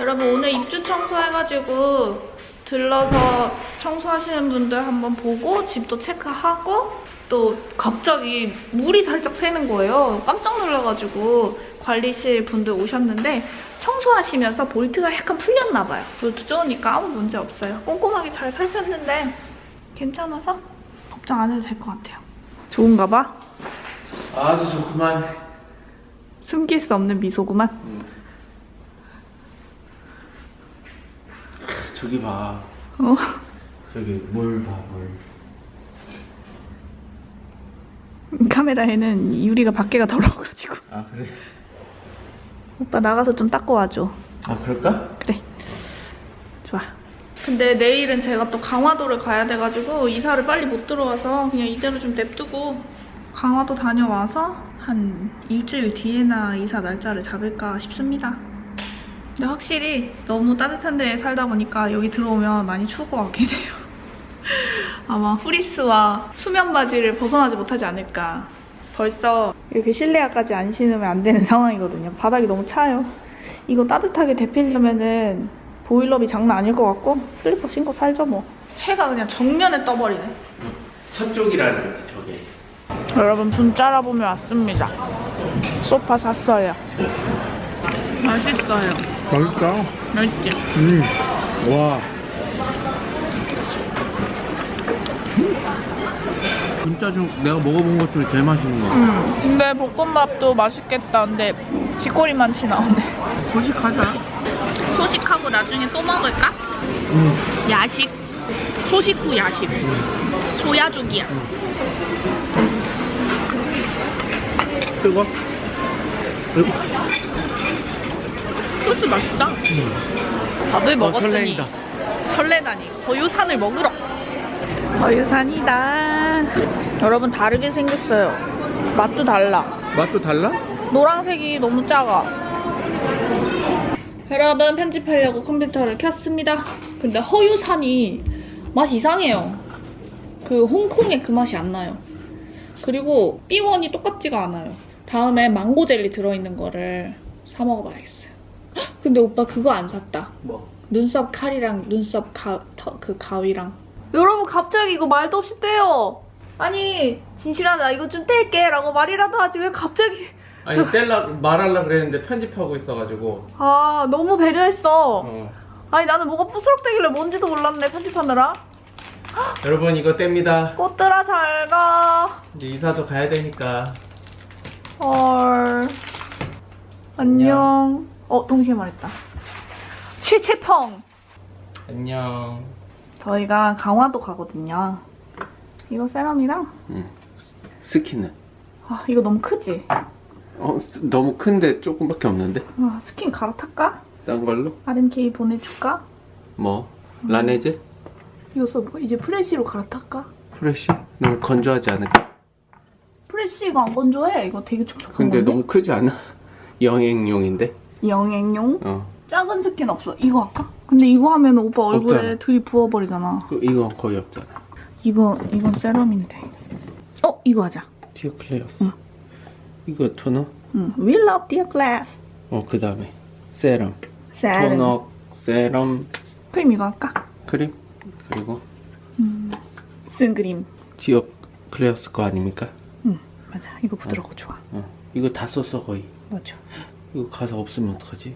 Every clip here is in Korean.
여러분 오늘 입주 청소해가지고 들러서 청소하시는 분들 한번 보고 집도 체크하고 또 갑자기 물이 살짝 새는 거예요. 깜짝 놀라가지고 관리실 분들 오셨는데 청소하시면서 볼트가 약간 풀렸나 봐요. 볼트 좋으니까 아무 문제 없어요. 꼼꼼하게 잘 살폈는데 괜찮아서 걱정 안 해도 될 것 같아요. 좋은가 봐. 아주 좋구만. 숨길 수 없는 미소구만. 저기 봐. 어. 저기 물 봐, 물. 카메라에는 유리가 밖에가 더러워가지고. 아 그래? 오빠 나가서 좀 닦고 와줘. 아 그럴까? 그래. 좋아. 근데 내일은 제가 또 강화도를 가야 돼가지고 이사를 빨리 못 들어와서 그냥 이대로 좀 냅두고 강화도 다녀와서 한 일주일 뒤에나 이사 날짜를 잡을까 싶습니다. 근데 확실히 너무 따뜻한 데에 살다 보니까 여기 들어오면 많이 추울 것 같긴 해요. 아마 프리스와 수면 바지를 벗어나지 못하지 않을까. 벌써 이렇게 실내화까지 안 신으면 안 되는 상황이거든요. 바닥이 너무 차요. 이거 따뜻하게 데피려면은 보일러비 장난 아닐 것 같고 슬리퍼 신고 살죠 뭐. 해가 그냥 정면에 떠버리네. 서쪽이라는 거지 저게. 여러분 분짜라 보면 왔습니다. 소파 샀어요. 맛있어요. 맛있다. 맛있지? 음. 와. 진짜 좀 내가 먹어본 것 중에 제일 맛있는 거. 음. 근데 볶음밥도 맛있겠다. 근데 많지 나오네. 소식하자. 소식하고 나중에 또 먹을까? 음. 야식. 소식 후 야식. 소야족이야. 뜨거? 뜨거? 소스 맛있다. 밥을 어, 먹었으니 설레인다. 설레다니. 거유산을 먹으러. 거유산이다. 여러분 다르게 생겼어요. 맛도 달라. 맛도 달라? 노란색이 너무 작아. 여러분 편집하려고 컴퓨터를 켰습니다. 근데 허유산이 맛 이상해요. 그 홍콩의 그 맛이 안 나요. 그리고 B1이 똑같지가 않아요. 다음에 망고 젤리 들어있는 거를 사 먹어봐야겠어요. 헉, 근데 오빠 그거 안 샀다. 뭐? 눈썹 칼이랑 눈썹 가, 터, 그 가위랑. 여러분 갑자기 이거 말도 없이 떼요. 아니 진실하다 이거 좀 뗄게. 라고 말이라도 하지. 왜 갑자기 아니 뗄라 말하려 그랬는데 편집하고 있어가지고. 아 너무 배려했어. 어. 아니 나는 뭐가 부스럭대길래 뭔지도 몰랐네 편집하느라. 여러분 이거 뗍니다. 꽃들아 잘가. 이제 이사도 가야 되니까. 헐. 안녕 어 동시에 말했다 취채펑 안녕. 저희가 강화도 가거든요 이거 세럼이랑 스킨은? 아 이거 너무 크지? 어 스- 너무 큰데 조금밖에 없는데? 아, 스킨 갈아탈까? 딴 걸로? RMK 보내줄까? 뭐? 라네즈? 이거 써볼까? 이제 프레쉬로 갈아탈까? 프레쉬? 너무 건조하지 않을까? 프레쉬 이거 안 건조해. 이거 되게 촉촉한 근데 건데. 너무 크지 않아? 영행용인데? 영행용? 어. 작은 스킨 없어. 이거 할까? 근데 이거 하면 오빠 얼굴에 없잖아. 들이 부어버리잖아. 그, 이거 거의 없잖아. 이거 이건 세럼인데. 어 이거 하자. 티어 클레어스. 응. 이거 토너? 응. We love dear glass. 어, 그 다음에 세럼. 세럼. 토너, 세럼, 크림 이거 할까? 크림. 그리고 쓴그림. 티어 클레어스 거 아닙니까? 응 맞아. 이거 부드럽고 좋아. 어. 이거 다 썼어, 거의. 맞아. 이거 가서 없으면 어떡하지?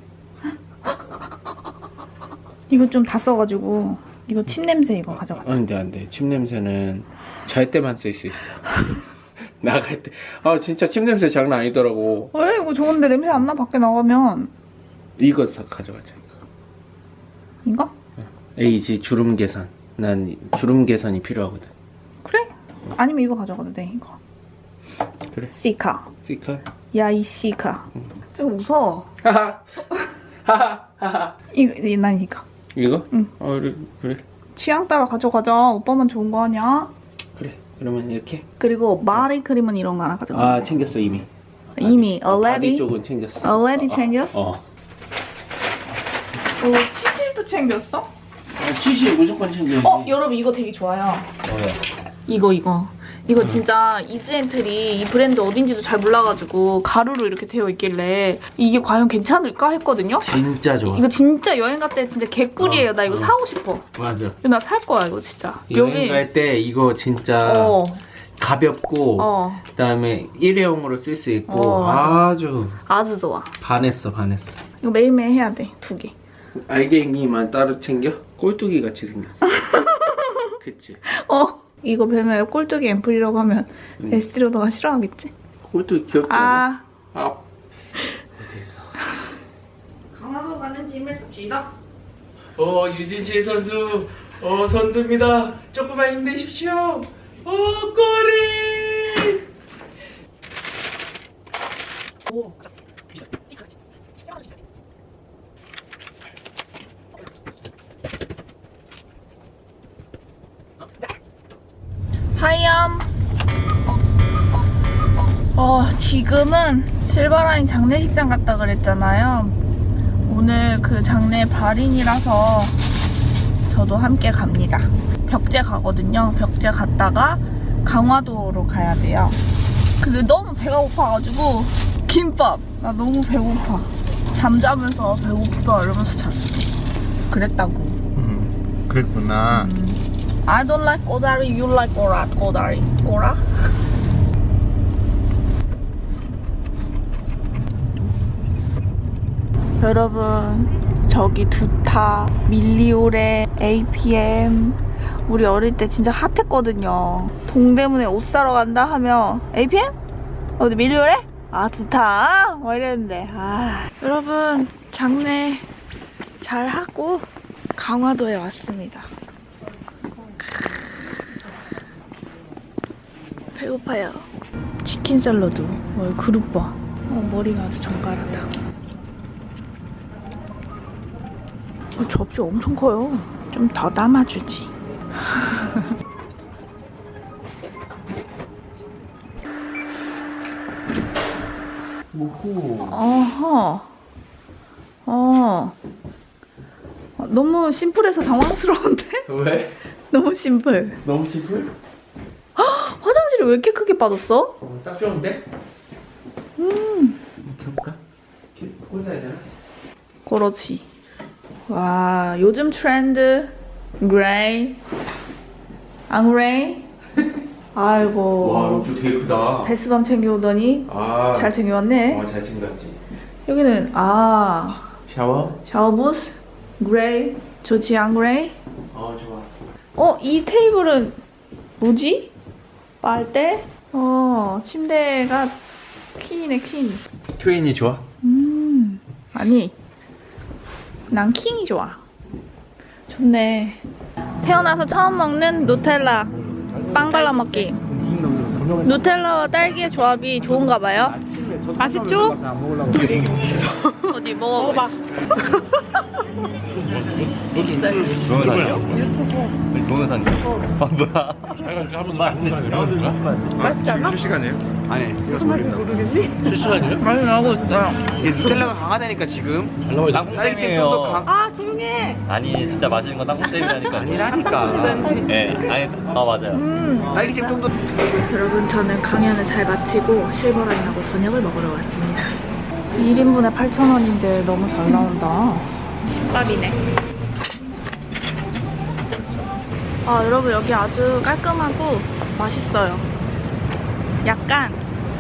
이거 좀 다 써가지고 이거 침 냄새 이거 가져가자. 안 돼, 안 돼. 침 냄새는 잘 때만 쓸 수 있어. 나갈 때. 아, 진짜 침 냄새 장난 아니더라고. 왜 이거 좋은데 냄새 안 나 밖에 나가면 이거 사, 가져가자. 이거. 이거? 에이지 주름 개선. 난 주름 개선이 필요하거든. 그래? 아니면 이거 가져가도 돼 이거. 그래. 시카. 시카? 야이 시카. 좀 웃어. 하하. 하하. 하하. 이거 이- 난 이거. 이거? 응. 어, 그래, 그래. 취향 따라 가져가자. 오빠만 좋은 거 아니야? 그래. 그러면 이렇게. 그리고 바디 크림은 이런 거 하나 가져가. 아, 챙겼어, 이미. 이미 어, 바디 already 쪽은 챙겼어. already 어, 챙겼어? 어. 오 치실도 챙겼어? 어, 치실 무조건 챙겨야지. 어 여러분 이거 되게 좋아요. 뭐야? 이거 이거 이거 진짜 이즈엔트리 이 브랜드 어딘지도 잘 몰라가지고 가루로 이렇게 되어 있길래 이게 과연 괜찮을까 했거든요. 진짜 좋아. 이거 진짜 여행 갈 때 진짜 개꿀이에요. 어, 나 이거 어. 사고 싶어. 맞아. 나살 거야 이거 진짜. 여행 갈 때 이거 진짜 어, 가볍고 어, 그다음에 일회용으로 쓸 수 있고 어, 맞아. 아주 아주 좋아. 반했어 반했어. 이거 매일매일 해야 돼, 두 개. 알갱이만 따로 챙겨? 꼴뚜기 같이 생겼어. 그치? 어, 이거 배면 꼴뚜기 앰플이라고 하면 음. 에스티로더가 싫어하겠지? 꼴뚜기 귀엽잖아. 아, 아. 강화도 가는 짐을 씁시다. 어 유진실 선수 어 선두입니다. 조금만 힘내십시오. 어 꼬리. 하이엄. 어, 지금은 실버라인 장례식장 갔다 그랬잖아요. 오늘 그 장례 발인이라서 저도 함께 갑니다. 벽제 가거든요. 벽제 갔다가 강화도로 가야 돼요. 근데 너무 배가 고파가지고 김밥. 나 너무 배고파. 잠자면서 배고프다 이러면서 잤어. 그랬다고. 음, 그랬구나. I don't like 꼬다리, you like 꼬라, 꼬다리. 꼬라? 여러분, 저기 두타, 밀리오레, APM. 우리 어릴 때 진짜 핫했거든요. 동대문에 옷 사러 간다 하면 APM? 어디 밀리오레? 아, 두타? 뭐 이랬는데. 아. 여러분, 장례 잘 하고 강화도에 왔습니다. 배고파요. 치킨 샐러드. 어, 봐. 어, 머리가 아주 정갈하다. 어, 접시 엄청 커요. 좀 더 담아주지. 오호. 어허. 어. 어, 너무 심플해서 당황스러운데? 왜? 너무 심플. 너무 심플? 화장실이 왜 이렇게 크게 빠졌어? 어, 딱 좋은데? 음. 이렇게 해볼까? 이렇게 꽂아야 되나? 그렇지. 와, 요즘 트렌드 그레이. 안 그레이? 아이고. 와 이거 되게 크다. 베스밤 챙겨오더니 아. 잘 챙겨왔네. 어, 잘 챙겼지. 여기는 아 샤워? 샤워부스 그레이 좋지 안 그레이? 어 좋아. 어 이 테이블은 뭐지? 빨대? 어 침대가 퀸이네 퀸. 트윈이 좋아? 음 아니 난 킹이 좋아. 좋네. 태어나서 처음 먹는 누텔라 빵 발라 먹기. 누텔라와 딸기의 조합이 좋은가 봐요. 맛있죠? 어디 먹어봐. 동영상 아 뭐야 맛있지 않아? 실시간이에요? 아니, 찍어서 모르겠다. 실시간이에요? 많이 나오고 있어요. 이게 누텔라가 강하다니까 지금. 딸기찜 땅콩잼이에요 좀더 강. 아. 아니 진짜 맛있는 건 땅콩잼이라니까 아니라니까. 예 아니 아 맞아요 음. 딸기찜 좀 더. 여러분 저는 강연을 잘 마치고 실버라인하고 저녁을 먹으러 왔습니다. 1인분에 8,000원인데 너무 잘 나온다. 집밥이네. 아 여러분 여기 아주 깔끔하고 맛있어요. 약간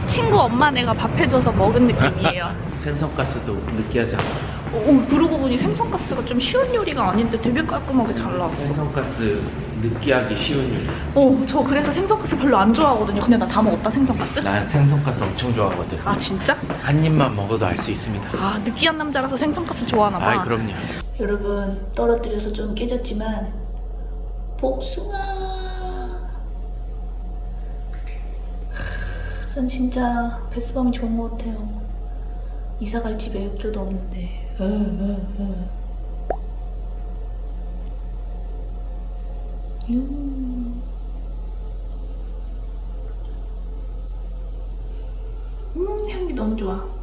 친구 엄마네가 밥 해줘서 먹은 느낌이에요. 생선가스도 느끼하지 않아. 오, 그러고 보니 생선가스가 좀 쉬운 요리가 아닌데 되게 깔끔하게 잘 나왔어. 생선가스 느끼하기 쉬운 요리. 어, 저 그래서 생선가스 별로 안 좋아하거든요. 근데 나 다 먹었다, 생선가스. 난 생선가스 엄청 좋아하거든. 아, 진짜? 한 입만 먹어도 알 수 있습니다. 아, 느끼한 남자라서 생선가스 좋아하나 봐. 아이 그럼요. 여러분, 떨어뜨려서 좀 깨졌지만 복숭아. 하, 전 진짜 베스밤이 좋은 것 같아요. 이사 갈 집에 욕조도 없는데. 음. 음, 향기 너무 좋아.